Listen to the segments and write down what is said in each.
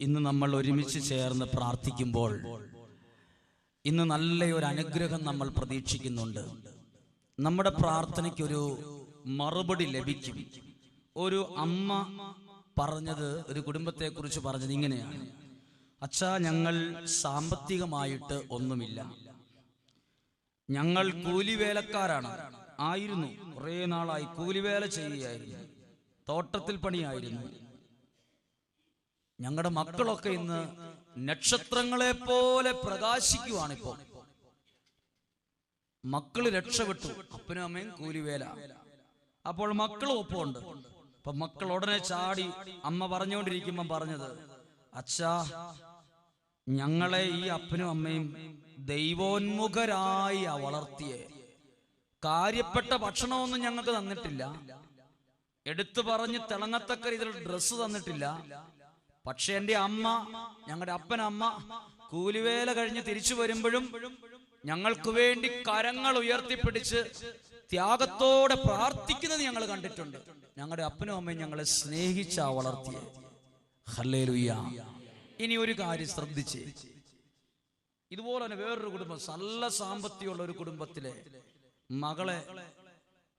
ഇന്ന് നമ്മൾ ഒരുമിച്ച് ചേർന്ന് പ്രാർത്ഥിക്കുമ്പോൾ ഇന്ന് നല്ല ഒരു അനുഗ്രഹം നമ്മൾ പ്രതീക്ഷിക്കുന്നുണ്ട്. നമ്മുടെ പ്രാർത്ഥനയ്ക്കൊരു മറുപടി ലഭിക്കും. ഒരു അമ്മ പറഞ്ഞത് ഒരു കുടുംബത്തെക്കുറിച്ച് പറഞ്ഞത് ഇങ്ങനെയാണ്. അച്ഛാ ഞങ്ങൾ സാമ്പത്തികമായിട്ട് ഒന്നുമില്ല. ഞങ്ങൾ കൂലിവേലക്കാരാണ്. ആയിരുന്നു. കുറേ നാളായി കൂലിവേല ചെയ്യുകയായിരുന്നു. തോട്ടത്തിൽ പണിയായിരുന്നു. ഞങ്ങളുടെ മക്കളൊക്കെ ഇന്ന് നക്ഷത്രങ്ങളെ പോലെ പ്രകാശിക്കുവാണിപ്പോ. മക്കൾ രക്ഷപ്പെട്ടു അപ്പനും അമ്മയും കൂലിവേല. അപ്പോൾ മക്കളും ഒപ്പമുണ്ട്. അപ്പൊ മക്കൾ ഉടനെ ചാടി അമ്മ പറഞ്ഞുകൊണ്ടിരിക്കുമ്പം പറഞ്ഞത് അച്ഛാ ഞങ്ങളെ ഈ അപ്പനും അമ്മയും ദൈവോന്മുഖരായി വളർത്തിയെ. കാര്യപ്പെട്ട ഭക്ഷണമൊന്നും ഞങ്ങൾക്ക് തന്നിട്ടില്ല. എടുത്തു പറഞ്ഞ് തിളങ്ങത്തക്ക രീതിയിൽ ഡ്രസ്സ് തന്നിട്ടില്ല. പക്ഷെ എന്റെ അമ്മ ഞങ്ങളുടെ അപ്പനമ്മ കൂലിവേല കഴിഞ്ഞ് തിരിച്ചു വരുമ്പോഴും ഞങ്ങൾക്ക് വേണ്ടി കരങ്ങൾ ഉയർത്തിപ്പിടിച്ച് ത്യാഗത്തോടെ പ്രാർത്ഥിക്കുന്നത് ഞങ്ങൾ കണ്ടിട്ടുണ്ട്. ഞങ്ങളുടെ അപ്പനും അമ്മയും ഞങ്ങളെ സ്നേഹിച്ചാ വളർത്തിയ. ഇനി ഒരു കാര്യം ശ്രദ്ധിച്ചേ. ഇതുപോലെ തന്നെ വേറൊരു കുടുംബം നല്ല സാമ്പത്തികമുള്ള ഒരു കുടുംബത്തിലെ മകളെ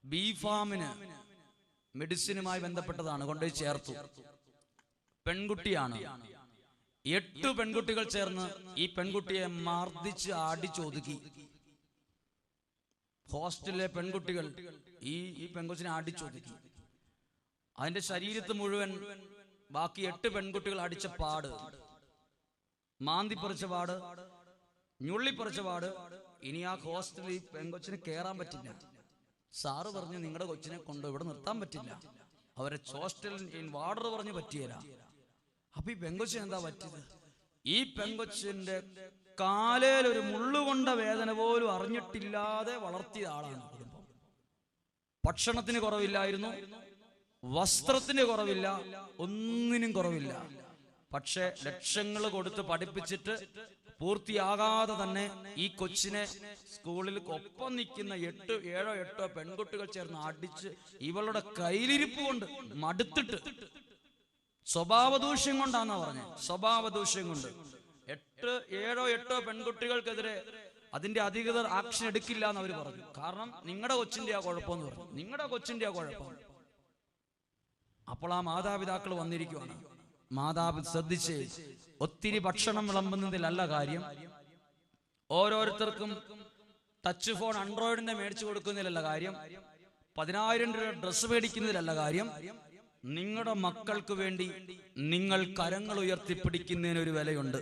ബി ഫാമിന് മെഡിസിനുമായി ബന്ധപ്പെട്ടതാണ് കൊണ്ടുപോയി ചേർത്തു. പെൺകുട്ടിയാണ്. എട്ട് പെൺകുട്ടികൾ ചേർന്ന് ഈ പെൺകുട്ടിയെ മർദ്ദിച്ച് അടിച്ചൊതുക്കി ഹോസ്റ്റലിലെ പെൺകുട്ടികൾ ഈ ഈ പെൺകൊച്ചിനെ അടിച്ചൊതുക്കി അതിന്റെ ശരീരത്ത് മുഴുവൻ ബാക്കി എട്ട് പെൺകുട്ടികൾ അടിച്ച പാട്. മാന്തി മാന്തിപ്പറിച്ച പാട് ഞുള്ളിപ്പറിച്ച പാട്. ഇനി ആ ഹോസ്റ്റലിൽ പെൺകൊച്ചിന് കയറാൻ പറ്റില്ല. സാറ് പറഞ്ഞു നിങ്ങളുടെ കൊച്ചിനെ കൊണ്ട് ഇവിടെ നിർത്താൻ പറ്റില്ല. അവരെ ഹോസ്റ്റലിൽ വാർഡർ പറഞ്ഞു പറ്റിയല്ല അപ്പൊ ഈ പെങ്കൊച്ചിന് എന്താ പറ്റിയത്? ഈ പെങ്കൊച്ചിന്റെ കാലേൽ ഒരു മുള്ളുകൊണ്ട വേദന പോലും അറിഞ്ഞിട്ടില്ലാതെ വളർത്തിയ ആളാണ് കുടുംബം. ഭക്ഷണത്തിന് കുറവില്ലായിരുന്നു വസ്ത്രത്തിന് കുറവില്ല ഒന്നിനും കുറവില്ല. പക്ഷെ ലക്ഷങ്ങൾ കൊടുത്ത് പഠിപ്പിച്ചിട്ട് പൂർത്തിയാകാതെ തന്നെ ഈ കൊച്ചിനെ സ്കൂളിൽ ഒപ്പം നിൽക്കുന്ന എട്ട് ഏഴോ എട്ടോ പെൺകുട്ടികൾ ചേർന്ന് അടിച്ച് ഇവളുടെ കയ്യിലിരിപ്പ് കൊണ്ട് മടുത്തിട്ട് സ്വഭാവ ദൂഷ്യം കൊണ്ടാന്നാ പറഞ്ഞത് സ്വഭാവ ദൂഷ്യം കൊണ്ട്. എട്ട് ഏഴോ എട്ടോ പെൺകുട്ടികൾക്കെതിരെ അതിന്റെ അധികൃതർ ആക്ഷൻ എടുക്കില്ല എന്ന് അവർ പറഞ്ഞു. കാരണം നിങ്ങളുടെ കൊച്ചിന്റെ ആ കുഴപ്പമെന്ന് പറഞ്ഞു. നിങ്ങളുടെ കൊച്ചിന്റെ ആ കുഴപ്പം. അപ്പോൾ ആ മാതാപിതാക്കൾ വന്നിരിക്കുവാണ്. മാതാപി ശ്രദ്ധിച്ച് ഒത്തിരി ഭക്ഷണം വിളമ്പുന്നതിലല്ല കാര്യം. ഓരോരുത്തർക്കും ടച്ച് ഫോൺ ആൻഡ്രോയിഡിന്റെ മേടിച്ചു കൊടുക്കുന്നതിലല്ല കാര്യം. പതിനായിരം രൂപ ഡ്രസ്സ് മേടിക്കുന്നതിലല്ല കാര്യം. നിങ്ങളുടെ മക്കൾക്ക് വേണ്ടി നിങ്ങൾ കരങ്ങൾ ഉയർത്തിപ്പിടിക്കുന്നതിന് ഒരു വിലയുണ്ട്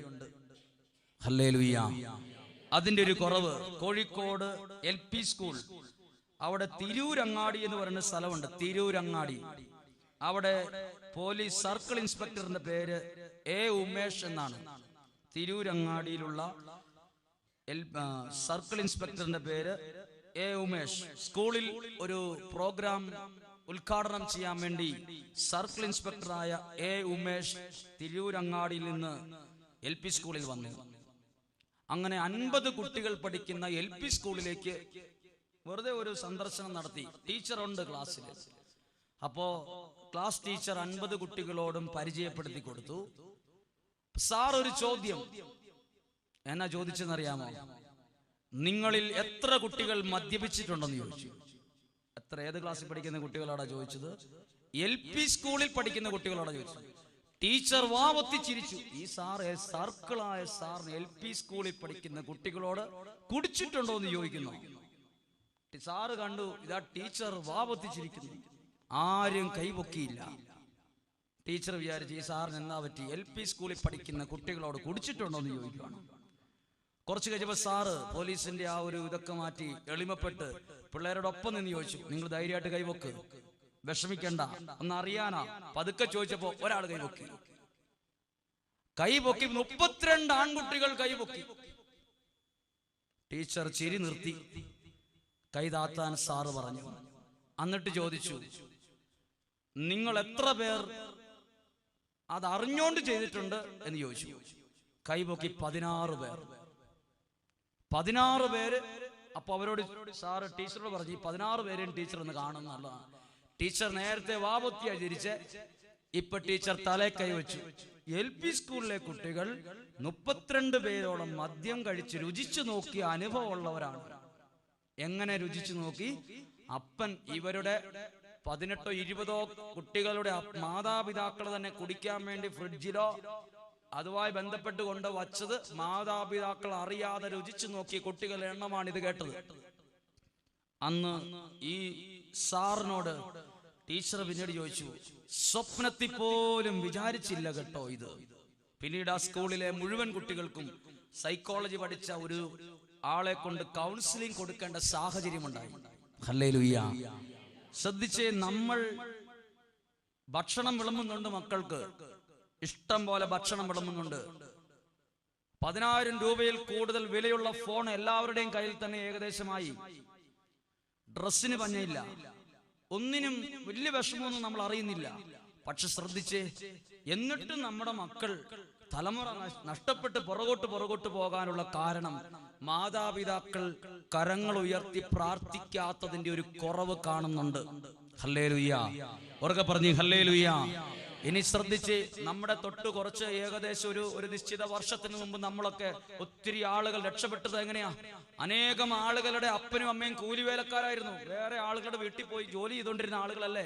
അതിന്റെ ഒരു കുറവ് കോഴിക്കോട് എൽ പി സ്കൂൾ. അവിടെ തിരൂരങ്ങാടി എന്ന് പറയുന്ന സ്ഥലമുണ്ട് തിരൂരങ്ങാടി. അവിടെ പോലീസ് സർക്കിൾ ഇൻസ്പെക്ടറിന്റെ പേര് എ ഉമേഷ് എന്നാണ്. തിരൂരങ്ങാടിയിലുള്ള സർക്കിൾ ഇൻസ്പെക്ടറിന്റെ പേര് എ ഉമേഷ്. സ്കൂളിൽ ഒരു പ്രോഗ്രാം ഉദ്ഘാടനം ചെയ്യാൻ വേണ്ടി സർക്കിൾ ഇൻസ്പെക്ടറായ എ ഉമേഷ് തിരൂരങ്ങാടിയിൽ നിന്ന് എൽ പി സ്കൂളിൽ വന്നു. അങ്ങനെ അൻപത് കുട്ടികൾ പഠിക്കുന്ന എൽ പി സ്കൂളിലേക്ക് വെറുതെ ഒരു സന്ദർശനം നടത്തി. ടീച്ചറുണ്ട് ക്ലാസ്സിൽ. അപ്പോ ക്ലാസ് ടീച്ചർ അൻപത് കുട്ടികളോടും പരിചയപ്പെടുത്തി കൊടുത്തു. സാർ ഒരു ചോദ്യം. എന്നാ ചോദിച്ചെന്നറിയാമോ? നിങ്ങളിൽ എത്ര കുട്ടികൾ മദ്യപിച്ചിട്ടുണ്ടെന്ന് ചോദിച്ചു. എത്ര ഏത് ക്ലാസ്സിൽ പഠിക്കുന്ന കുട്ടികളാടാ ചോദിച്ചത്? എൽ പി സ്കൂളിൽ പഠിക്കുന്ന കുട്ടികളോടാ ചോദിച്ചത്. ടീച്ചർ വാ ചിരിച്ചു. ഈ സാർ സർക്കിളായ സാറിന് എൽ പി സ്കൂളിൽ പഠിക്കുന്ന കുട്ടികളോട് കുടിച്ചിട്ടുണ്ടോ എന്ന് ചോദിക്കുന്നു. സാറ് കണ്ടു ഇതാ ടീച്ചർ വാവത്തിച്ചിരിക്കുന്നു ആരും കൈപൊക്കിയില്ല. ടീച്ചർ വിചാരിച്ചു ഈ സാറിന് എന്നാ പറ്റി? എൽ പി സ്കൂളിൽ പഠിക്കുന്ന കുട്ടികളോട് കുടിച്ചിട്ടുണ്ടോ എന്ന് ചോദിക്കുകയാണ്. കുറച്ച് കഴിഞ്ഞപ്പോ സാറ് പോലീസിന്റെ ആ ഒരു ഇതൊക്കെ മാറ്റി എളിമപ്പെട്ട് പിള്ളേരോടൊപ്പം നിന്ന് ചോദിച്ചു നിങ്ങൾ ധൈര്യമായിട്ട് കൈവക്ക്. വിഷമിക്കണ്ട. ഒന്ന് അറിയാനാ. പതുക്കെ ചോദിച്ചപ്പോ ഒരാൾ കൈവക്കി. കൈപൊക്കി മുപ്പത്തിരണ്ട് ആൺകുട്ടികൾ കൈപൊക്കി ടീച്ചർ ചിരി നിർത്തി. കൈതാത്താൻ സാറ് പറഞ്ഞു. എന്നിട്ട് ചോദിച്ചു നിങ്ങൾ എത്ര പേർ? അത് അറിഞ്ഞോണ്ട് ചെയ്തിട്ടുണ്ട് എന്ന് ചോദിച്ചു. കൈപൊക്കി പതിനാറ് പേർ. പതിനാറ് പേര് അപ്പൊ അവരോട് സാറ് ടീച്ചറോട് പറഞ്ഞു ഈ പതിനാറ് പേരെയും ടീച്ചർ ഒന്ന് കാണുന്ന ടീച്ചർ നേരത്തെ വാപത്തിയാ ചിരിച്ച്. ഇപ്പൊ ടീച്ചർ തലേ കൈവച്ചു എൽ പി സ്കൂളിലെ കുട്ടികൾ മുപ്പത്തിരണ്ട് പേരോളം മദ്യം കഴിച്ച് രുചിച്ചു നോക്കിയ അനുഭവമുള്ളവരാണ്. എങ്ങനെ രുചിച്ചു നോക്കി? അപ്പൻ ഇവരുടെ പതിനെട്ടോ ഇരുപതോ കുട്ടികളുടെ മാതാപിതാക്കളെ തന്നെ കുടിക്കാൻ വേണ്ടി ഫ്രിഡ്ജിലോ അതുമായി ബന്ധപ്പെട്ട് കൊണ്ട് വച്ചത് മാതാപിതാക്കൾ അറിയാതെ രുചിച്ചു നോക്കിയ കുട്ടികളുടെ എണ്ണമാണ് ഇത് കേട്ടത്. അന്ന് ഈ സാറിനോട് ടീച്ചർ പിന്നീട് ചോദിച്ചു സ്വപ്നത്തിൽ പോലും വിചാരിച്ചില്ല കേട്ടോ ഇത്? പിന്നീട് ആ സ്കൂളിലെ മുഴുവൻ കുട്ടികൾക്കും സൈക്കോളജി പഠിച്ച ഒരു ആളെ കൊണ്ട് കൗൺസിലിംഗ് കൊടുക്കേണ്ട സാഹചര്യം ഉണ്ടായി. ശ്രദ്ധിച്ചേ നമ്മൾ ഭക്ഷണം വിളമ്പുന്നുണ്ട് മക്കൾക്ക്. ഇഷ്ടം പോലെ ഭക്ഷണം വിളമ്പുന്നുണ്ട്. പതിനായിരം രൂപയിൽ കൂടുതൽ വിലയുള്ള ഫോൺ എല്ലാവരുടെയും കയ്യിൽ തന്നെ ഏകദേശമായി. ഡ്രസ്സിന് പഞ്ഞയില്ല. ഒന്നിനും വലിയ വിഷമമൊന്നും നമ്മൾ അറിയുന്നില്ല. പക്ഷെ ശ്രദ്ധിച്ചേ എന്നിട്ടും നമ്മുടെ മക്കൾ തലമുറ നഷ്- നഷ്ടപ്പെട്ട് പുറകോട്ട് പുറകോട്ട് പോകാനുള്ള കാരണം മാതാപിതാക്കൾ കരങ്ങൾ ഉയർത്തി പ്രാർത്ഥിക്കാത്തതിന്റെ ഒരു കുറവ് കാണുന്നുണ്ട്. ഹല്ലേ ലുയ്യ ഉറക്കെ പറഞ്ഞു ഹല്ലേ ലുയ്യ ഇനി ശ്രദ്ധിച്ച് നമ്മുടെ തൊട്ട് കുറച്ച് ഏകദേശം ഒരു ഒരു നിശ്ചിത വർഷത്തിന് മുമ്പ് നമ്മളൊക്കെ ഒത്തിരി ആളുകൾ രക്ഷപ്പെട്ടത് എങ്ങനെയാ? അനേകം ആളുകളുടെ അപ്പനും അമ്മയും കൂലിവേലക്കാരായിരുന്നു. വേറെ ആളുകളുടെ വീട്ടിൽ പോയി ജോലി ചെയ്തുകൊണ്ടിരുന്ന ആളുകളല്ലേ?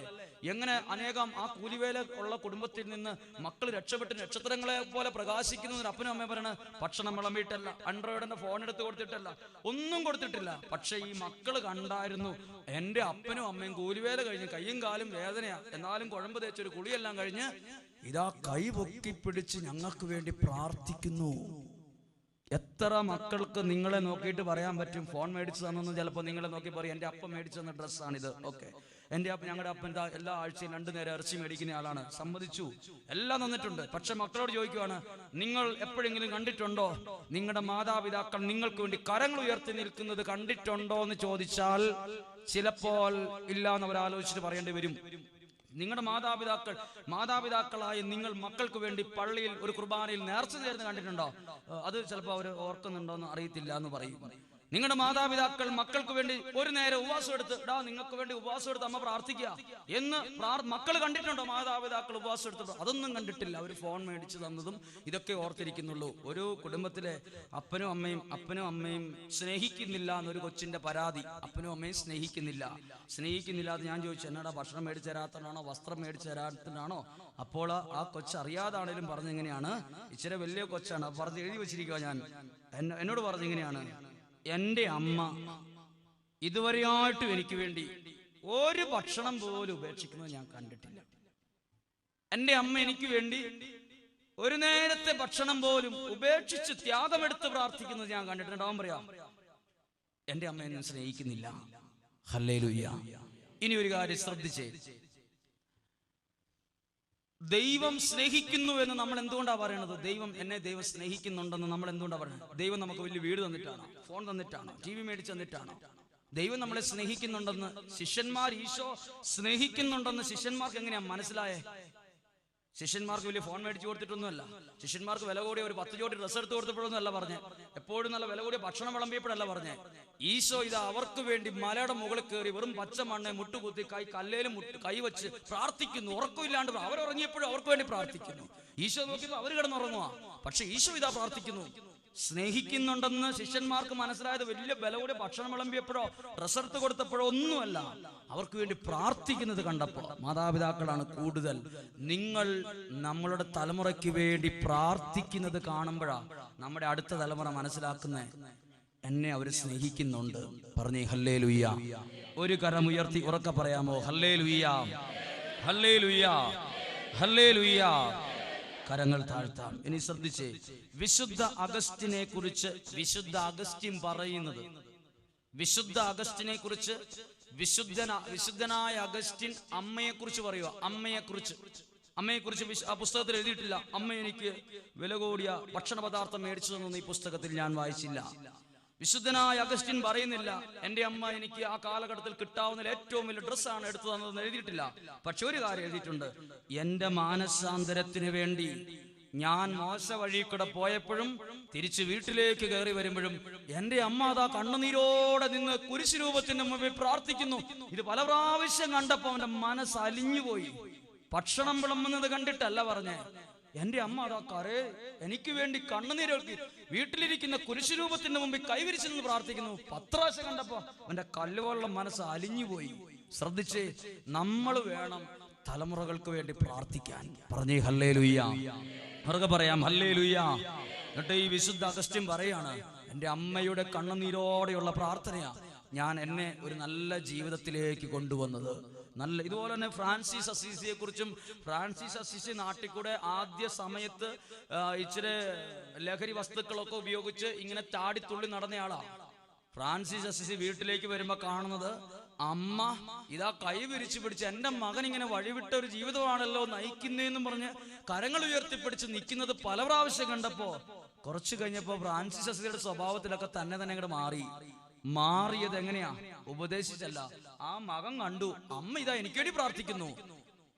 എങ്ങനെ അനേകം ആ കൂലിവേല ഉള്ള കുടുംബത്തിൽ നിന്ന് മക്കൾ രക്ഷപ്പെട്ട് നക്ഷത്രങ്ങളെ പോലെ പ്രകാശിക്കുന്നു എന്ന് അപ്പനും അമ്മയും പറയണ ഭക്ഷണം വിളമ്പിയിട്ടല്ല അൺഡ്രോയിഡിന്റെ ഫോൺ എടുത്ത് കൊടുത്തിട്ടല്ല ഒന്നും കൊടുത്തിട്ടില്ല. പക്ഷെ ഈ മക്കൾ കണ്ടായിരുന്നു എന്റെ അപ്പനും അമ്മയും കൂലിവേല കഴിഞ്ഞ് കയ്യും കാലും വേദനയാ. എന്നാലും കുഴമ്പ് തേച്ചൊരു കുളിയെല്ലാം കഴിഞ്ഞ് ഇതാ കൈ പൊക്കി പിടിച്ച് ഞങ്ങൾക്ക് വേണ്ടി പ്രാർത്ഥിക്കുന്നു. എത്ര മക്കൾക്ക് നിങ്ങളെ നോക്കിയിട്ട് പറയാൻ പറ്റും? ഫോൺ മേടിച്ചു തന്നെന്ന് ചിലപ്പോൾ നിങ്ങളെ നോക്കി പറയും എന്റെ അപ്പം മേടിച്ചു തന്ന ഡ്രസ്സാണിത്. ഓക്കെ. എന്റെ അപ്പ ഞങ്ങളുടെ അപ്പൻ എന്താ എല്ലാ ആഴ്ചയും രണ്ടു നേരം ഇറച്ചി മേടിക്കുന്ന ആളാണ്. സമ്മതിച്ചു. എല്ലാം തന്നിട്ടുണ്ട്. പക്ഷെ മക്കളോട് ചോദിക്കുവാണ് നിങ്ങൾ എപ്പോഴെങ്കിലും കണ്ടിട്ടുണ്ടോ? നിങ്ങളുടെ മാതാപിതാക്കൾ നിങ്ങൾക്ക് വേണ്ടി കരങ്ങൾ ഉയർത്തി നിൽക്കുന്നത് കണ്ടിട്ടുണ്ടോ? എന്ന് ചോദിച്ചാൽ ചിലപ്പോൾ ഇല്ല എന്ന് അവർ ആലോചിച്ചിട്ട് പറയേണ്ടി വരും. നിങ്ങളുടെ മാതാപിതാക്കൾ മാതാപിതാക്കളായ നിങ്ങൾ മക്കൾക്ക് വേണ്ടി പള്ളിയിൽ ഒരു കുർബാനയിൽ നേർച്ച ചേർന്ന് കണ്ടിട്ടുണ്ടോ? അത് ചിലപ്പോൾ അവർ ഓർക്കുന്നുണ്ടോ എന്ന് അറിയത്തില്ല എന്ന് പറയും. നിങ്ങളുടെ മാതാപിതാക്കൾ മക്കൾക്ക് വേണ്ടി ഒരു നേരം ഉപവാസം എടുത്ത് ഡാ നിങ്ങൾക്ക് വേണ്ടി ഉപവാസം എടുത്ത് അമ്മ പ്രാർത്ഥിക്കുക. എന്ന് മക്കൾ കണ്ടിട്ടുണ്ടോ മാതാപിതാക്കൾ ഉപവാസം എടുത്തത് അതൊന്നും കണ്ടിട്ടില്ല. അവർ ഫോൺ മേടിച്ചു തന്നതും ഇതൊക്കെ ഓർത്തിരിക്കുന്നുള്ളൂ. ഒരു കുടുംബത്തിലെ അപ്പനും അമ്മയും അപ്പനും അമ്മയും സ്നേഹിക്കുന്നില്ല എന്നൊരു കൊച്ചിന്റെ പരാതി. അപ്പനും അമ്മയും സ്നേഹിക്കുന്നില്ല. സ്നേഹിക്കുന്നില്ല എന്ന് ഞാൻ ചോദിച്ചു എന്നാടാ ഭക്ഷണം മേടിച്ചു തരാത്തതാണോ വസ്ത്രം മേടിച്ചു തരാത്തതാണോ അപ്പോൾ ആ കൊച്ച് അറിയാതാണേലും പറഞ്ഞെങ്ങനെയാണ് ഇച്ചിരി വലിയ കൊച്ചാണ്. പറഞ്ഞ് എഴുതി വെച്ചിരിക്കുക ഞാൻ. എന്നെ- എന്നോട് പറഞ്ഞെങ്ങനെയാണ് എന്റെ അമ്മ ഇതുവരെയായിട്ടും എനിക്ക് വേണ്ടി ഒരു ഭക്ഷണം പോലും ഉപേക്ഷിക്കുന്നത് ഞാൻ കണ്ടിട്ടില്ല. എന്റെ അമ്മ എനിക്ക് വേണ്ടി ഒരു നേരത്തെ ഭക്ഷണം പോലും ഉപേക്ഷിച്ച് ത്യാഗമെടുത്ത് പ്രാർത്ഥിക്കുന്നത് ഞാൻ കണ്ടിട്ടുണ്ട്. അവൻ പറയാം എന്റെ അമ്മ എന്നെ സ്നേഹിക്കുന്നില്ല. ഹല്ലേലൂയ്യ. ഇനി ഒരു കാര്യം ശ്രദ്ധിച്ചേ. ദൈവം സ്നേഹിക്കുന്നു എന്ന് നമ്മൾ എന്തുകൊണ്ടാണ് പറയണത്? ദൈവം എന്നെ ദൈവം സ്നേഹിക്കുന്നുണ്ടെന്ന് നമ്മൾ എന്തുകൊണ്ടാണ് പറയുന്നത് ദൈവം നമുക്ക് വലിയ വീട് തന്നിട്ടാണോ? ഫോൺ തന്നിട്ടാണോ? ടി വി മേടിച്ച് തന്നിട്ടാണോ? ദൈവം നമ്മളെ സ്നേഹിക്കുന്നുണ്ടെന്ന് ശിഷ്യന്മാർ ഈശോ സ്നേഹിക്കുന്നുണ്ടെന്ന് ശിഷ്യന്മാർക്ക് എങ്ങനെയാ മനസ്സിലായേ? ശിഷ്യന്മാർക്ക് വലിയ ഫോൺ മേടിച്ചു കൊടുത്തിട്ടൊന്നുമല്ല. ശിഷ്യന്മാർക്ക് വില കൂടിയ ഒരു പത്ത് ജോടി ഡ്രസ്സ് എടുത്ത് കൊടുത്തപ്പോഴൊന്നും അല്ല പറഞ്ഞേ. എപ്പോഴും നല്ല വില കൂടിയ ഭക്ഷണം വിളമ്പിയപ്പോഴല്ല പറഞ്ഞേ. ഈശോ ഇത് അവർക്ക് വേണ്ടി മലയുടെ മുകളിൽ കയറി വെറും പച്ച മണ്ണെ മുട്ടുകുത്തി കൈ കല്ലേലും മുട്ട് കൈ വെച്ച് പ്രാർത്ഥിക്കുന്നു. ഉറക്കമില്ലാണ്ട് അവരുറങ്ങിയപ്പോഴും അവർക്ക് വേണ്ടി പ്രാർത്ഥിക്കുന്നു. ഈശോ നോക്കിയപ്പോൾ അവർ കിടന്നുറങ്ങുക പക്ഷെ ഈശോ ഇതാ പ്രാർത്ഥിക്കുന്നു. സ്നേഹിക്കുന്നുണ്ടെന്ന് ശിഷ്യന്മാർക്ക് മനസ്സിലായത് വലിയ വില കൂടിയ ഭക്ഷണം വിളമ്പിയപ്പോഴോ റിസർട്ട് കൊടുത്തപ്പോഴോ ഒന്നുമല്ല. അവർക്ക് വേണ്ടി പ്രാർത്ഥിക്കുന്നത് കണ്ടപ്പോൾ മാതാപിതാക്കളാണ് കൂടുതൽ. നിങ്ങൾ നമ്മളുടെ തലമുറയ്ക്ക് വേണ്ടി പ്രാർത്ഥിക്കുന്നത് കാണുമ്പോഴാ നമ്മുടെ അടുത്ത തലമുറ മനസ്സിലാക്കുന്നേ എന്നെ അവർ സ്നേഹിക്കുന്നുണ്ട്. പറഞ്ഞേ ഹല്ലേ ലുയ്യ ഒരു കരം ഉയർത്തി ഉറക്കെ പറയാമോ? ഹല്ലേ ലുയ്യ ഹല്ലേ ലുയ്യ ഹല്ലേ ലുയ്യ കരങ്ങൾ താഴ്ത്താം ഇനി ശ്രദ്ധിച്ചേ വിശുദ്ധ അഗസ്റ്റിനെ കുറിച്ച് വിശുദ്ധ അഗസ്റ്റിൻ പറയുന്നത്. വിശുദ്ധ അഗസ്റ്റിനെ കുറിച്ച് വിശുദ്ധന വിശുദ്ധനായ അഗസ്റ്റിൻ അമ്മയെ കുറിച്ച് പറയുക. അമ്മയെ കുറിച്ച് അമ്മയെ കുറിച്ച് ആ പുസ്തകത്തിൽ എഴുതിയിട്ടില്ല. അമ്മ എനിക്ക് വില കൂടിയ ഭക്ഷണ പദാർത്ഥം മേടിച്ചു തന്നു ഈ പുസ്തകത്തിൽ ഞാൻ വായിച്ചില്ല. വിശുദ്ധനായ അഗസ്റ്റിൻ പറയുന്നില്ല എന്റെ അമ്മ എനിക്ക് ആ കാലഘട്ടത്തിൽ കിട്ടാവുന്ന ഏറ്റവും വലിയ ഡ്രസ്സാണ് എടുത്തു തന്നതെന്ന് എഴുതിയിട്ടില്ല. പക്ഷെ ഒരു കാര്യം എഴുതിയിട്ടുണ്ട്. എന്റെ മാനസാന്തരത്തിന് വേണ്ടി ഞാൻ മോശ വഴി കൂടെ പോയപ്പോഴും തിരിച്ച് വീട്ടിലേക്ക് കയറി വരുമ്പോഴും എന്റെ അമ്മ അതാ കണ്ണുനീരോടെ നിന്ന് കുരിശു രൂപത്തിന്റെ മുമ്പിൽ പ്രാർത്ഥിക്കുന്നു. ഇത് പല പ്രാവശ്യം കണ്ടപ്പോ അവന്റെ മനസ്സ് അലിഞ്ഞുപോയി. ഭക്ഷണം വിളമ്പുന്നത് കണ്ടിട്ടല്ല പറഞ്ഞേ. എന്റെ അമ്മ അതാ കരേ എനിക്ക് വേണ്ടി കണ്ണുനീരൊഴുക്കി വീട്ടിലിരിക്കുന്ന കുരിശുരൂപത്തിന്റെ മുമ്പിൽ കൈവരിച്ചു നിന്ന് പ്രാർത്ഥിക്കുന്നു. പത്രാശ കണ്ടപ്പോ അവന്റെ കല്ലുകളുടെ മനസ്സ് അലിഞ്ഞുപോയി. ശ്രദ്ധിച്ച് നമ്മൾ വേണം തലമുറകൾക്ക് വേണ്ടി പ്രാർത്ഥിക്കാൻ. പറഞ്ഞേ ഹല്ലേ ലുയ്യ പറയാം ഹല്ലേ ലുയ്യ എന്നിട്ട് ഈ വിശുദ്ധ അഗസ്റ്റ്യം പറയാണ് എന്റെ അമ്മയുടെ കണ്ണുനീരോടെയുള്ള പ്രാർത്ഥനയാണ് ഞാൻ എന്നെ ഒരു നല്ല ജീവിതത്തിലേക്ക് കൊണ്ടുവന്നത്. നല്ല ഇതുപോലെ തന്നെ ഫ്രാൻസിസ് അസീസിയെ കുറിച്ചും ഫ്രാൻസിസ് അസീസി നാട്ടിൽ കൂടെ ആദ്യ സമയത്ത് ഇച്ചിരി ലഹരി വസ്തുക്കളൊക്കെ ഉപയോഗിച്ച് ഇങ്ങനെ ചാടിത്തുള്ളി നടന്നയാളാ. ഫ്രാൻസിസ് അസീസി വീട്ടിലേക്ക് വരുമ്പോ കാണുന്നത് അമ്മ ഇതാ കൈ വിരിച്ചു പിടിച്ച് എന്റെ മകൻ ഇങ്ങനെ വഴിവിട്ട ഒരു ജീവിതമാണല്ലോ നയിക്കുന്നതെന്നും പറഞ്ഞ് കരങ്ങൾ ഉയർത്തിപ്പിടിച്ച് നിൽക്കുന്നത് പല പ്രാവശ്യം കണ്ടപ്പോ കുറച്ചു കഴിഞ്ഞപ്പോ ഫ്രാൻസിസ് അസീസിയുടെ സ്വഭാവത്തിലൊക്കെ തന്നെ തന്നെ അങ്ങോട്ട് മാറി. മാറിയത് എങ്ങനെയാ? ഉപദേശിച്ചല്ല. ആ മകൻ കണ്ടു. അമ്മ ഇതാ എനിക്ക് വേണ്ടി പ്രാർത്ഥിക്കുന്നു.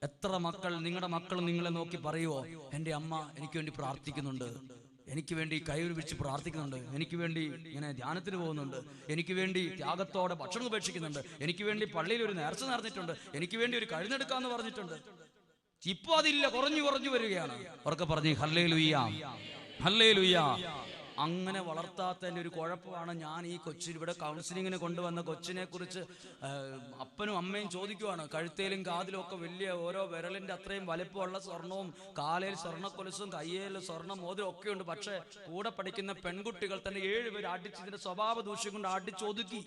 എത്ര മക്കൾ നിങ്ങളുടെ മക്കൾ നിങ്ങളെ നോക്കി പറയുവോ എന്റെ അമ്മ എനിക്ക് വേണ്ടി പ്രാർത്ഥിക്കുന്നുണ്ട്. എനിക്ക് വേണ്ടി കൈ വിരിച്ച് പ്രാർത്ഥിക്കുന്നുണ്ട്. എനിക്ക് വേണ്ടി ഇങ്ങനെ ധ്യാനത്തിന് പോകുന്നുണ്ട്. എനിക്ക് വേണ്ടി ത്യാഗത്തോടെ ഭക്ഷണം ഉപേക്ഷിക്കുന്നുണ്ട്. എനിക്ക് വേണ്ടി പള്ളിയിൽ ഒരു നേർച്ച നടന്നിട്ടുണ്ട്. എനിക്ക് വേണ്ടി ഒരു കഴുന്നെടുക്കാന്ന് പറഞ്ഞിട്ടുണ്ട്. ഇപ്പൊ അതില്ല. കുറഞ്ഞു കുറഞ്ഞു വരികയാണ്. ഉറക്കെ പറഞ്ഞു ഹല്ലേ ലുയ്യ ഹല്ലേ ലുയ്യ അങ്ങനെ വളർത്താത്തതിന്റെ ഒരു കുഴപ്പമാണ് ഞാൻ ഈ കൊച്ചിന് ഇവിടെ കൗൺസിലിങ്ങിന് കൊണ്ടുവന്ന കൊച്ചിനെ കുറിച്ച് അപ്പനും അമ്മയും ചോദിക്കുവാണ്. കഴുത്തേലും കാതിലും ഒക്കെ വലിയ ഓരോ വിരലിന്റെ അത്രയും വലിപ്പമുള്ള സ്വർണവും കാലയിൽ സ്വർണക്കൊലുസും കയ്യേൽ സ്വർണ മോതിരം ഒക്കെ ഉണ്ട്. പക്ഷേ കൂടെ പഠിക്കുന്ന പെൺകുട്ടികൾ തന്നെ ഏഴുപേർ അടിച്ചതിന്റെ സ്വഭാവ ദൂഷ്യം കൊണ്ട് അടിച്ചൊതുക്കി.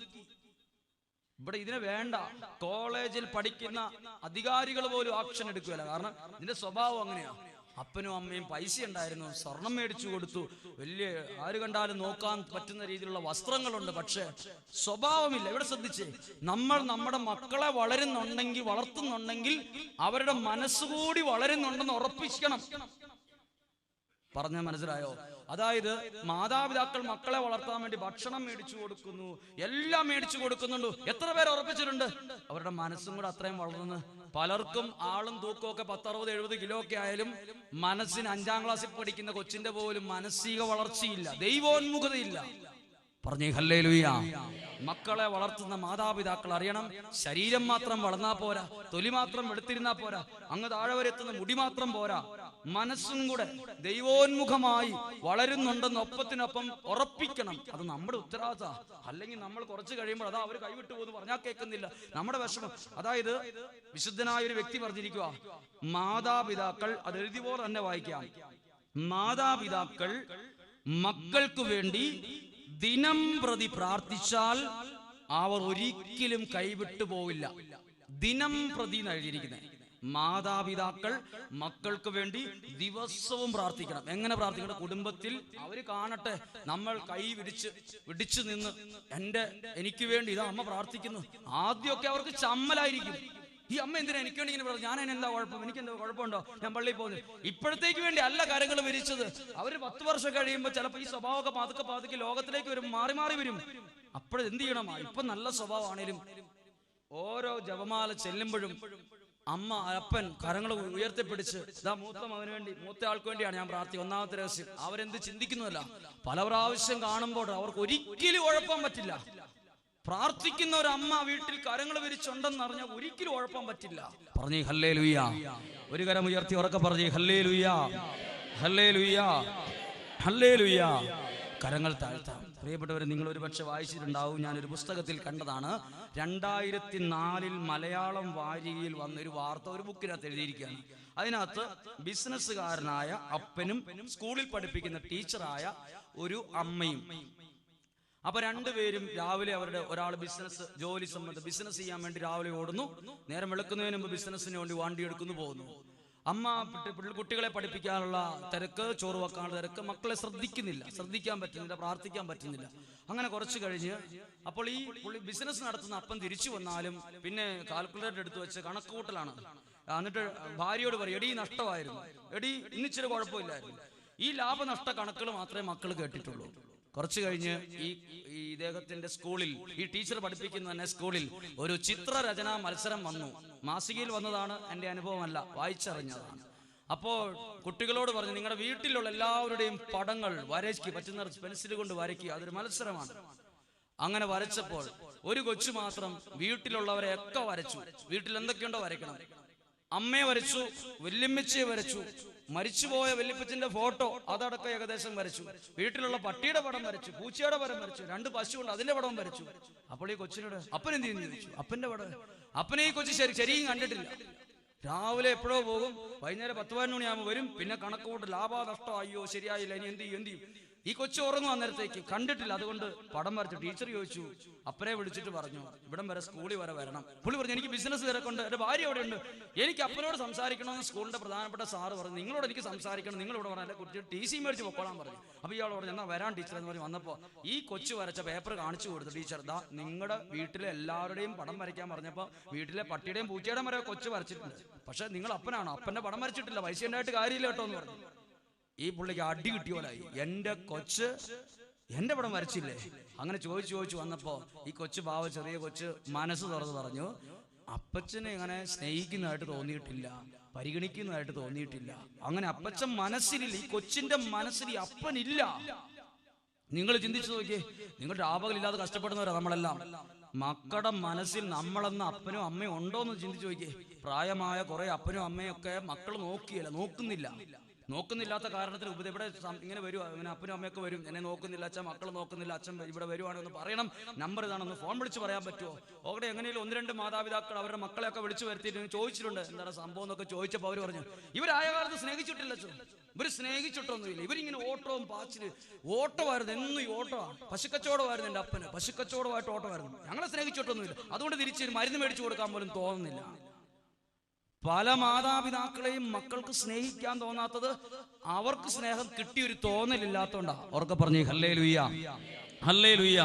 ഇവിടെ ഇതിനെ വേണ്ട. കോളേജിൽ പഠിക്കുന്ന അധികാരികൾ പോലും ആക്ഷൻ എടുക്കുകയല്ല. കാരണം ഇതിന്റെ സ്വഭാവം അങ്ങനെയാ. അപ്പനും അമ്മയും പൈസ ഉണ്ടായിരുന്നു സ്വർണം മേടിച്ചു കൊടുത്തു. വലിയ ആര് കണ്ടാലും നോക്കാൻ പറ്റുന്ന രീതിയിലുള്ള വസ്ത്രങ്ങളുണ്ട്. പക്ഷേ സ്വഭാവമില്ല. ഇവിടെ ശ്രദ്ധിച്ചേ. നമ്മൾ നമ്മുടെ മക്കളെ വളരുന്നുണ്ടെങ്കിൽ വളർത്തുന്നുണ്ടെങ്കിൽ അവരുടെ മനസ്സുകൂടി വളരുന്നുണ്ടെന്ന് ഉറപ്പിക്കണം. പറഞ്ഞ മനസ്സിലായോ? അതായത് മാതാപിതാക്കൾ മക്കളെ വളർത്താൻ വേണ്ടി ഭക്ഷണം മേടിച്ചു കൊടുക്കുന്നു എല്ലാം മേടിച്ചു കൊടുക്കുന്നുണ്ട്. എത്ര പേര് ഉറപ്പിച്ചിട്ടുണ്ട്? അവരുടെ മനസ്സും കൂടെ അത്രയും വളർന്ന് പലർക്കും ആളും തൂക്കവും ഒക്കെ പത്തറുപത് എഴുപത് കിലോ ഒക്കെ ആയാലും മനസ്സിന് അഞ്ചാം ക്ലാസ്സിൽ പഠിക്കുന്ന കൊച്ചിന്റെ പോലും മാനസിക വളർച്ചയില്ല ദൈവോന്മുഖതയില്ല. പറഞ്ഞേ ഹല്ലേ ലുയ്യ മക്കളെ വളർത്തുന്ന മാതാപിതാക്കൾ അറിയണം ശരീരം മാത്രം വളർന്നാ പോരാ തൊലി മാത്രം എടുത്തിരുന്നാ പോരാ അങ്ങ് താഴെ വരെ എത്തുന്ന മുടി മാത്രം പോരാ. മനസ്സും കൂടെ ദൈവോന്മുഖമായി വളരുന്നുണ്ടെന്ന് ഒപ്പത്തിനൊപ്പം ഉറപ്പിക്കണം. അത് നമ്മുടെ ഉത്തരവാദിത്ത അല്ലെങ്കിൽ നമ്മൾ കുറച്ച് കഴിയുമ്പോൾ അതാ അവർ കൈവിട്ടു പോകുന്നു പറഞ്ഞാൽ കേൾക്കുന്നില്ല. നമ്മുടെ വിഷമം. അതായത് വിശുദ്ധനായ ഒരു വ്യക്തി പറഞ്ഞിരിക്കുക മാതാപിതാക്കൾ അത് എഴുതി പോലെ തന്നെ വായിക്കാം. മാതാപിതാക്കൾ മക്കൾക്ക് വേണ്ടി ദിനം പ്രതി പ്രാർത്ഥിച്ചാൽ അവർ ഒരിക്കലും കൈവിട്ടു പോവില്ല. ദിനം പ്രതി എഴുതിയിരിക്കുന്നത് മാതാപിതാക്കൾ മക്കൾക്ക് വേണ്ടി ദിവസവും പ്രാർത്ഥിക്കണം. എങ്ങനെ പ്രാർത്ഥിക്കണം? കുടുംബത്തിൽ അവർ കാണട്ടെ. നമ്മൾ കൈ വിടിച്ച് വിടിച്ചു നിന്ന് എന്റെ എനിക്ക് വേണ്ടി ഇതാ അമ്മ പ്രാർത്ഥിക്കുന്നു. ആദ്യമൊക്കെ അവർക്ക് ചമ്മലായിരിക്കും. ഈ അമ്മ എന്തിനാ എനിക്ക് വേണ്ടി ഇങ്ങനെ പറഞ്ഞു ഞാൻ എന്താ കുഴപ്പം? എനിക്ക് എന്താ കുഴപ്പമുണ്ടോ? ഞാൻ പള്ളിയിൽ പോകുന്നു. ഇപ്പോഴത്തേക്ക് വേണ്ടി അല്ല കാര്യങ്ങൾ വിരിച്ചത്. അവർ പത്ത് വർഷം കഴിയുമ്പോൾ ചിലപ്പോൾ ഈ സ്വഭാവമൊക്കെ പതുക്കെ പതുക്കെ ലോകത്തിലേക്ക് വരും മാറി മാറി വരും. അപ്പോഴെന്ത് ചെയ്യണം? ഇപ്പൊ നല്ല സ്വഭാവമാണേലും ഓരോ ജപമാല ചെല്ലുമ്പോഴും അമ്മ അപ്പൻ കരങ്ങൾ ഉയർത്തിപ്പിടിച്ച് ഇതാ മൂത്ത മകന് വേണ്ടി മൂത്ത ആൾക്ക് വേണ്ടിയാണ് ഞാൻ പ്രാർത്ഥി ഒന്നാമത്തെ രഹസ്യം അവരെന്ത് ചിന്തിക്കുന്നതല്ല പല പ്രാവശ്യം കാണുമ്പോൾ അവർക്ക് ഒരിക്കലും ഉഴപ്പാൻ പറ്റില്ല. പ്രാർത്ഥിക്കുന്ന ഒരു അമ്മ വീട്ടിൽ കരങ്ങൾ വിരിച്ചുണ്ടെന്ന് അറിഞ്ഞാൽ ഒരിക്കലും ഉഴപ്പാൻ പറ്റില്ല. പറഞ്ഞേ ഹല്ലേ ലുയ്യ ഒരു കരം ഉയർത്തി ഉറക്കെ പറഞ്ഞേ ഹല്ലേ ലുയ്യ ഹല്ലേ ലുയ്യ ഹല്ലേ ലുയ്യ കരങ്ങൾ താഴ്ത്താം. പ്രിയപ്പെട്ടവരെ നിങ്ങൾ ഒരു പക്ഷെ വായിച്ചിട്ടുണ്ടാവും. ഞാൻ ഒരു പുസ്തകത്തിൽ കണ്ടതാണ്. രണ്ടായിരത്തി നാലിൽ മലയാളം വാരികയിൽ വന്നൊരു വാർത്ത ഒരു ബുക്കിനകത്ത് എഴുതിയിരിക്കുകയാണ്. അതിനകത്ത് ബിസിനസ്സുകാരനായ അപ്പനും സ്കൂളിൽ പഠിപ്പിക്കുന്ന ടീച്ചറായ ഒരു അമ്മയും. അപ്പൊ രണ്ടുപേരും രാവിലെ അവരുടെ ഒരാൾ ബിസിനസ് ജോലി സംബന്ധം ബിസിനസ് ചെയ്യാൻ വേണ്ടി രാവിലെ ഓടുന്നു. നേരം വെളുക്കുന്നതിന് മുമ്പ് ബിസിനസ്സിന് വേണ്ടി വണ്ടി എടുക്കുന്നു പോകുന്നു. അമ്മ കുട്ടികളെ പഠിപ്പിക്കാനുള്ള തിരക്ക് ചോറ് വെക്കാനുള്ള തിരക്ക് മക്കളെ ശ്രദ്ധിക്കുന്നില്ല. ശ്രദ്ധിക്കാൻ പറ്റുന്നില്ല പ്രാർത്ഥിക്കാൻ പറ്റുന്നില്ല. അങ്ങനെ കുറച്ച് കഴിഞ്ഞ് അപ്പോൾ ഈ പുള്ളി ബിസിനസ് നടത്തുന്ന അപ്പം തിരിച്ചു വന്നാലും പിന്നെ കാൽക്കുലേറ്റർ എടുത്തു വെച്ച് കണക്കുകൂട്ടലാണ് എന്നിട്ട് ഭാര്യയോട് പറയും എടി നഷ്ടമായിരുന്നു. എടി ഇന്നിച്ചിരി കുഴപ്പമില്ലായിരുന്നു. ഈ ലാഭനഷ്ട കണക്കുകൾ മാത്രമേ മക്കൾ കേട്ടിട്ടുള്ളൂ. കുറച്ചു കഴിഞ്ഞ് ഈ ഈ ഇദ്ദേഹത്തിന്റെ സ്കൂളിൽ ഈ ടീച്ചർ പഠിപ്പിക്കുന്ന തന്നെ സ്കൂളിൽ ഒരു ചിത്രരചനാ മത്സരം വന്നു. മാസികയിൽ വന്നതാണ് എന്റെ അനുഭവമല്ല വായിച്ചറിഞ്ഞതാണ്. അപ്പോൾ കുട്ടികളോട് പറഞ്ഞു നിങ്ങളുടെ വീട്ടിലുള്ള എല്ലാവരുടെയും പടങ്ങൾ വരയ്ക്ക് പറ്റുന്ന പെൻസിൽ കൊണ്ട് വരയ്ക്കുക അതൊരു മത്സരമാണ്. അങ്ങനെ വരച്ചപ്പോൾ ഒരു കൊച്ചു മാത്രം വീട്ടിലുള്ളവരെ ഒക്കെ വരച്ചു. വീട്ടിൽ എന്തൊക്കെയുണ്ടോ വരയ്ക്കണം. അമ്മയെ വരച്ചു വല്യമ്മച്ചയെ വരച്ചു മരിച്ചുപോയ വല്യപ്പച്ചന്റെ ഫോട്ടോ അതടക്കം ഏകദേശം വരച്ചു. വീട്ടിലുള്ള പട്ടിയുടെ പടം വരച്ചു പൂച്ചയുടെ പടം വരച്ചു രണ്ട് പശുണ്ട് അതിന്റെ പടം വരച്ചു. അപ്പോൾ ഈ കൊച്ചിനോട് അപ്പൻ എന്ത് ചെയ്യുന്നു ചോദിച്ചു. അപ്പന്റെ പടം. അപ്പനെ ഈ കൊച്ചു ശരി ശരിയും കണ്ടിട്ടില്ല. രാവിലെ എപ്പോഴോ പോകും വൈകുന്നേരം പത്ത് പതിനൊന്ന് മണിയാകുമ്പോൾ വരും പിന്നെ കണക്ക് കൂട്ട് ലാഭനഷ്ടം അയ്യോ ശരിയായില്ല ഇനി എന്ത് ചെയ്യും എന്ത് ചെയ്യും? ഈ കൊച്ചു ഉറങ്ങും അന്നേരത്തേക്ക്. കണ്ടിട്ടില്ല. അതുകൊണ്ട് പടം വരച്ചു ടീച്ചർ ചോദിച്ചു. അപ്പനെ വിളിച്ചിട്ട് പറഞ്ഞു ഇവിടം വരെ സ്കൂളിൽ വരെ വരണം. പുള്ളി പറഞ്ഞു എനിക്ക് ബിസിനസ് തിരക്കുണ്ട് എന്റെ ഭാര്യ അവിടെ ഉണ്ട്. എനിക്ക് അപ്പനോട് സംസാരിക്കണമെന്ന് സ്കൂളിന്റെ പ്രധാനപ്പെട്ട സാറ് പറഞ്ഞു. നിങ്ങളോട് എനിക്ക് സംസാരിക്കണം. നിങ്ങൾ ഇവിടെ പറഞ്ഞാൽ കുട്ടി ടി സി മേടിച്ച് പൊക്കോളാൻ പറഞ്ഞു. അപ്പൊ ഇയാൾ പറഞ്ഞു എന്നാ വരാൻ ടീച്ചർ എന്ന് പറഞ്ഞ് വന്നപ്പോ ഈ കൊച്ചു വരച്ച പേപ്പർ കാണിച്ചു കൊടുത്തു ടീച്ചർ. ദാ നിങ്ങളുടെ വീട്ടിലെ എല്ലാവരുടെയും പടം വരയ്ക്കാൻ പറഞ്ഞപ്പോ വീട്ടിലെ പട്ടിയുടെയും പൂച്ചയുടെയും വരെ കൊച്ചു വരച്ചിട്ടുണ്ട്. പക്ഷെ നിങ്ങൾ അപ്പനാണോ? അപ്പന്റെ പടം വരച്ചിട്ടില്ല. പൈസ ഉണ്ടായിട്ട് കാര്യമില്ല കേട്ടോ എന്ന് പറഞ്ഞു. ഈ പുള്ളിക്ക് അടി കിട്ടിയോലായി. എന്റെ കൊച്ച് എന്റെ പടം വരച്ചില്ലേ അങ്ങനെ ചോദിച്ചു ചോദിച്ചു വന്നപ്പോ ഈ കൊച്ചു പാവ ചെറിയ കൊച്ച് മനസ്സ് തുറന്ന് പറഞ്ഞു അപ്പച്ചനെ ഇങ്ങനെ സ്നേഹിക്കുന്നതായിട്ട് തോന്നിയിട്ടില്ല പരിഗണിക്കുന്നതായിട്ട് തോന്നിയിട്ടില്ല. അങ്ങനെ അപ്പച്ചൻ മനസ്സിലില്ല ഈ കൊച്ചിന്റെ മനസ്സിൽ അപ്പനില്ല. നിങ്ങൾ ചിന്തിച്ചു നോക്കിയേ നിങ്ങൾ രാപകലില്ലാതെ കഷ്ടപ്പെടുന്നവരാ നമ്മളെല്ലാം. മക്കളുടെ മനസ്സിൽ നമ്മളെന്ന അപ്പനും അമ്മയും ഉണ്ടോ എന്ന് ചിന്തിച്ചു നോക്കിയേ. പ്രായമായ കുറെ അപ്പനും അമ്മയും ഒക്കെ മക്കൾ നോക്കിയല്ല നോക്കുന്നില്ല. നോക്കുന്നില്ലാത്ത കാരണത്തിൽ ഉപദേ ഇവിടെ ഇങ്ങനെ വരും. അപ്പനും അമ്മയൊക്കെ വരും. എന്നെ നോക്കുന്നില്ല അച്ഛൻ മക്കൾ നോക്കുന്നില്ല അച്ഛൻ ഇവിടെ വരുവാണെന്ന് പറയണം. നമ്പർ ഇതാണെന്ന് ഫോൺ വിളിച്ച് പറയാൻ പറ്റുമോ? അവിടെ എങ്ങനെയും ഒന്ന് രണ്ട് മാതാപിതാക്കൾ അവരുടെ മക്കളെയൊക്കെ വിളിച്ചു വരുത്തിയിട്ട് ചോദിച്ചിട്ടുണ്ട്. എന്താണ് സംഭവം എന്നൊക്കെ ചോദിച്ചപ്പോൾ അവർ പറഞ്ഞു ഇവരായ കാലത്ത് സ്നേഹിച്ചിട്ടില്ല ഇവർ സ്നേഹിച്ചിട്ടൊന്നുമില്ല. ഇവരിങ്ങനെ ഓട്ടവും പാച്ചിൽ ഓട്ടമായിരുന്നു. എന്നും ഈ ഓട്ടമാണ് പശുക്കച്ചവടമായിരുന്നു എന്റെ അപ്പന്. പശുക്കച്ചവടമായിട്ട് ഓട്ടമായിരുന്നു. ഞങ്ങളെ സ്നേഹിച്ചിട്ടൊന്നുമില്ല. അതുകൊണ്ട് തിരിച്ച് മരുന്ന് മേടിച്ചു കൊടുക്കാൻ പോലും തോന്നുന്നില്ല. പല മാതാപിതാക്കളെയും മക്കൾക്ക് സ്നേഹിക്കാൻ തോന്നാത്തത് അവർക്ക് സ്നേഹം കിട്ടിയൊരു തോന്നലില്ലാത്തോണ്ടാ. അവർക്ക് പറഞ്ഞു ഹല്ലേ ലുയ്യ ഹല്ലേ ലുയ്യ